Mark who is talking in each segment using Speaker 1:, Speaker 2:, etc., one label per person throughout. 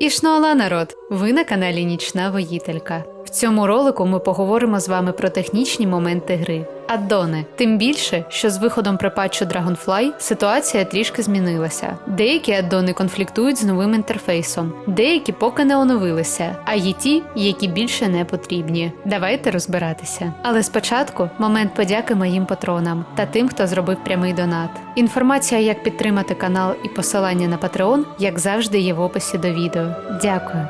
Speaker 1: Ішноала народ! Ви на каналі Нічна Воїтелька. В цьому ролику ми поговоримо з вами про технічні моменти гри. Аддони. Тим більше, що з виходом припатчу Dragonfly ситуація трішки змінилася. Деякі аддони конфліктують з новим інтерфейсом, деякі поки не оновилися, а є ті, які більше не потрібні. Давайте розбиратися. Але спочатку момент подяки моїм патронам та тим, хто зробив прямий донат. Інформація, як підтримати канал і посилання на Patreon, як завжди, є в описі до відео. Дякую.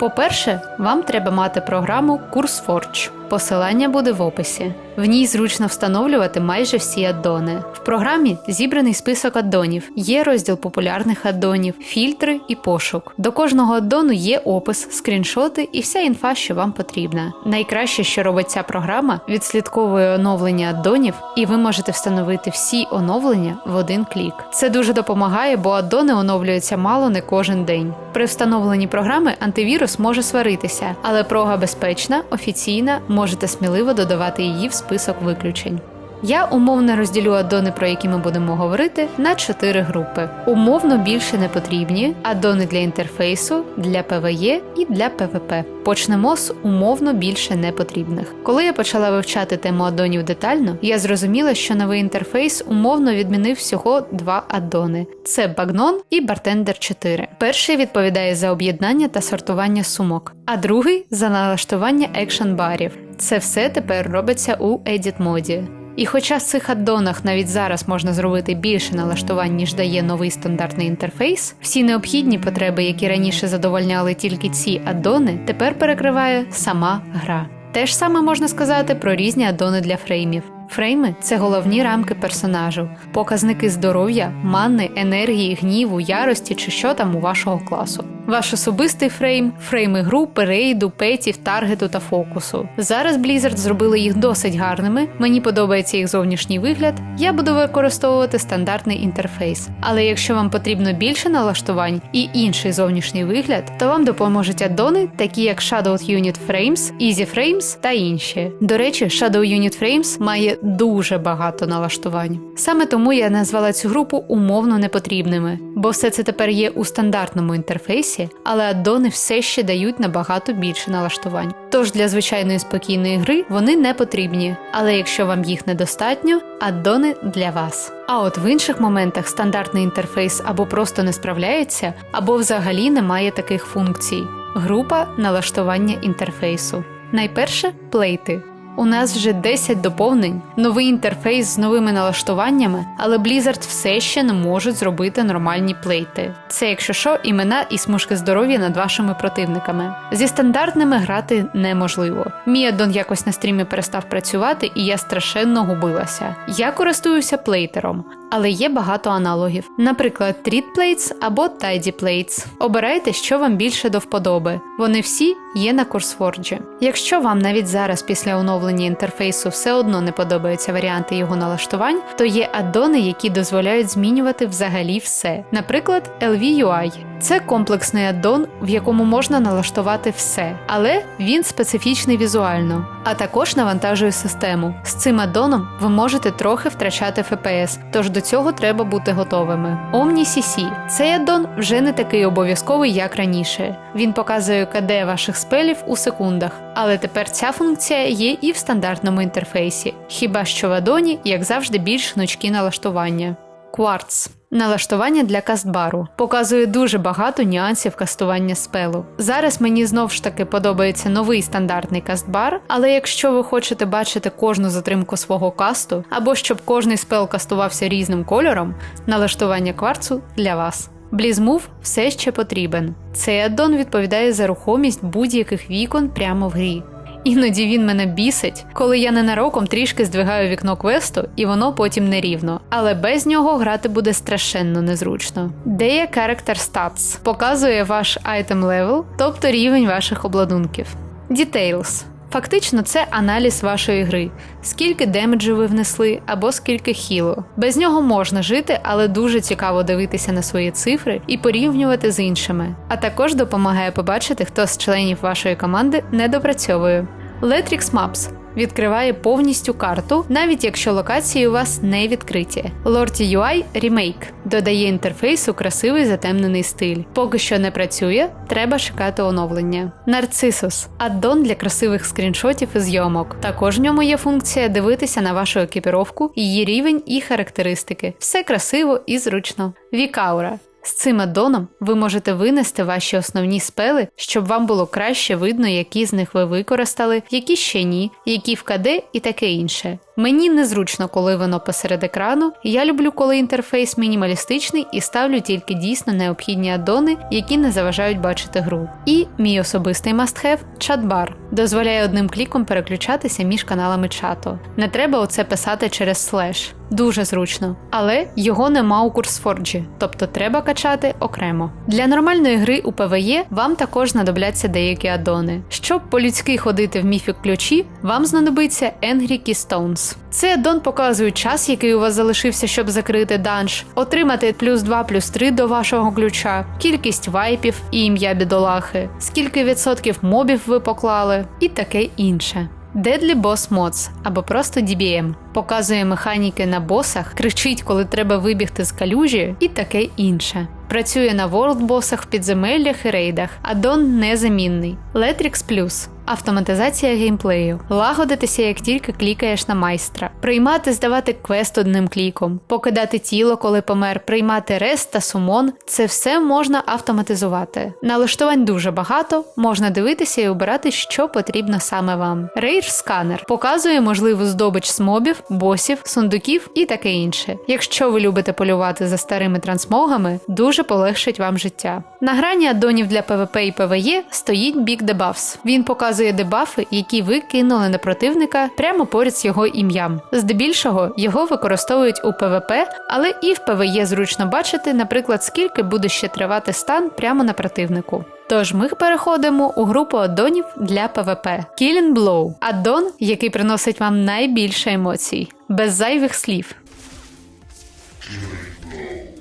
Speaker 1: По-перше, вам треба мати програму CourseForge. Посилання буде в описі. В ній зручно встановлювати майже всі аддони. В програмі зібраний список аддонів, є розділ популярних аддонів, фільтри і пошук. До кожного аддону є опис, скріншоти і вся інфа, що вам потрібна. Найкраще, що робить ця програма, відслідковує оновлення аддонів, і ви можете встановити всі оновлення в один клік. Це дуже допомагає, бо аддони оновлюються мало не кожен день. При встановленні програми антивірус може сваритися, але прога безпечна, офіційна, можете сміливо додавати її в список виключень. Я умовно розділю аддони, про які ми будемо говорити, на чотири групи. Умовно більше не потрібні аддони для інтерфейсу, для PvE і для PvP. Почнемо з умовно більше не потрібних. Коли я почала вивчати тему аддонів детально, я зрозуміла, що новий інтерфейс умовно відмінив всього два аддони: це Bagnon і Bartender 4. Перший відповідає за об'єднання та сортування сумок, а другий за налаштування екшн барів. Це все тепер робиться у Edit моді. І хоча в цих аддонах навіть зараз можна зробити більше налаштувань, ніж дає новий стандартний інтерфейс, всі необхідні потреби, які раніше задовольняли тільки ці аддони, тепер перекриває сама гра. Те ж саме можна сказати про різні аддони для фреймів. Фрейми це головні рамки персонажу, показники здоров'я, манни, енергії, гніву, ярості чи що там у вашого класу. Ваш особистий фрейм, фрейми групи, рейду, петів, таргету та фокусу. Зараз Blizzard зробили їх досить гарними. Мені подобається їх зовнішній вигляд. Я буду використовувати стандартний інтерфейс. Але якщо вам потрібно більше налаштувань і інший зовнішній вигляд, то вам допоможуть аддони, такі як Shadow Unit Frames, Easy Frames та інші. До речі, Shadow Unit Frames має дуже багато налаштувань. Саме тому я назвала цю групу умовно непотрібними, бо все це тепер є у стандартному інтерфейсі, але аддони все ще дають набагато більше налаштувань. Тож для звичайної спокійної гри вони не потрібні, але якщо вам їх недостатньо, аддони для вас. А от в інших моментах стандартний інтерфейс або просто не справляється, або взагалі не має таких функцій. Група налаштування інтерфейсу. Найперше плейти. У нас вже 10 доповнень, новий інтерфейс з новими налаштуваннями, але Blizzard все ще не можуть зробити нормальні плейти. Це, якщо що, імена і смужки здоров'я над вашими противниками. Зі стандартними грати неможливо. Мій аддон якось на стрімі перестав працювати, і я страшенно губилася. Я користуюся плейтером, але є багато аналогів. Наприклад, Treat Plates або Tidy Plates. Обирайте, що вам більше до вподоби. Вони всі є на CourseForge. Якщо вам навіть зараз після оновлення інтерфейсу все одно не подобаються варіанти його налаштувань, то є аддони, які дозволяють змінювати взагалі все. Наприклад, LVUI. Це комплексний аддон, в якому можна налаштувати все, але він специфічний візуально, а також навантажує систему. З цим аддоном ви можете трохи втрачати FPS, тож до цього треба бути готовими. OmniCC. Цей аддон вже не такий обов'язковий, як раніше. Він показує КД ваших спелів у секундах, але тепер ця функція є і в стандартному інтерфейсі. Хіба що в аддоні, як завжди, більш гнучкі налаштування. Quartz. Налаштування для кастбару показує дуже багато нюансів кастування спелу. Зараз мені знов ж таки подобається новий стандартний кастбар, але якщо ви хочете бачити кожну затримку свого касту, або щоб кожний спел кастувався різним кольором, налаштування кварцу для вас. Блізмув все ще потрібен. Цей аддон відповідає за рухомість будь-яких вікон прямо в грі. Іноді він мене бісить, коли я ненароком трішки здвигаю вікно квесту, і воно потім нерівно. Але без нього грати буде страшенно незручно. Дея Character Stats показує ваш item level, тобто рівень ваших обладунків. Details. Фактично, це аналіз вашої гри, скільки демеджу ви внесли або скільки хіло. Без нього можна жити, але дуже цікаво дивитися на свої цифри і порівнювати з іншими. А також допомагає побачити, хто з членів вашої команди не допрацьовує. Letrix Maps відкриває повністю карту, навіть якщо локації у вас не відкриті. Lordi UI Remake додає інтерфейсу красивий затемнений стиль. Поки що не працює, треба чекати оновлення. Narcissus – аддон для красивих скріншотів і зйомок. Також в ньому є функція дивитися на вашу екіпіровку, її рівень і характеристики. Все красиво і зручно. Вікаура. З цим аддоном ви можете винести ваші основні спели, щоб вам було краще видно, які з них ви використали, які ще ні, які в КД і таке інше. Мені незручно, коли воно посеред екрану. Я люблю, коли інтерфейс мінімалістичний і ставлю тільки дійсно необхідні аддони, які не заважають бачити гру. І мій особистий must-have – чат-бар. Дозволяє одним кліком переключатися між каналами чату. Не треба оце писати через слеш. Дуже зручно. Але його нема у курсфорджі, тобто треба качати окремо. Для нормальної гри у PvE вам також знадобляться деякі аддони. Щоб по-людськи ходити в міфік ключі, вам знадобиться Angry Keystones. Цей дон показує час, який у вас залишився, щоб закрити данж, отримати плюс 2 плюс 3 до вашого ключа, кількість вайпів і ім'я бідолахи, скільки відсотків мобів ви поклали, і таке інше. Deadly Boss Mods або просто DBM показує механіки на босах, кричить, коли треба вибігти з калюжі, і таке інше. Працює на ворлд-босах в підземеллях і рейдах, аддон незамінний. Letrix Plus автоматизація геймплею, лагодитися, як тільки клікаєш на майстра, приймати, здавати квест одним кліком, покидати тіло, коли помер, приймати рест та сумон це все можна автоматизувати. Налаштувань дуже багато, можна дивитися і обирати, що потрібно саме вам. Rage Scanner показує можливу здобич з мобів, босів, сундуків і таке інше. Якщо ви любите полювати за старими трансмогами, дуже полегшить вам життя. На грані аддонів для PvP і PvE стоїть Big Debuffs. Він показує дебафи, які ви кинули на противника прямо поряд з його ім'ям. Здебільшого його використовують у PvP, але і в PvE зручно бачити, наприклад, скільки буде ще тривати стан прямо на противнику. Тож ми переходимо у групу аддонів для ПВП Killing Blow – аддон, який приносить вам найбільше емоцій, без зайвих слів.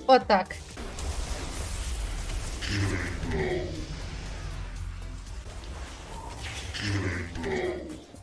Speaker 1: Отак.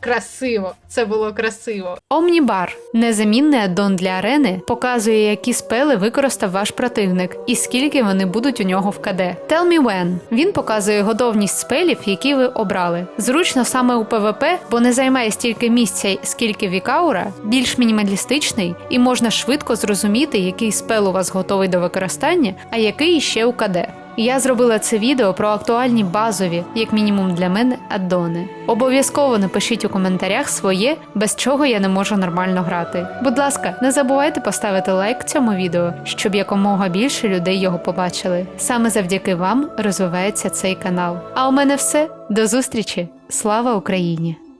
Speaker 1: Красиво, це було красиво. Омнібар незамінний аддон для арени показує, які спели використав ваш противник і скільки вони будуть у нього в КД. Tell me when. Він показує готовність спелів, які ви обрали. Зручно саме у ПВП, бо не займає стільки місця, скільки Вікаура, більш мінімалістичний, і можна швидко зрозуміти, який спел у вас готовий до використання, а який ще у КД. Я зробила це відео про актуальні базові, як мінімум для мене, аддони. Обов'язково напишіть у коментарях своє, без чого я не можу нормально грати. Будь ласка, не забувайте поставити лайк цьому відео, щоб якомога більше людей його побачили. Саме завдяки вам розвивається цей канал. А у мене все. До зустрічі! Слава Україні!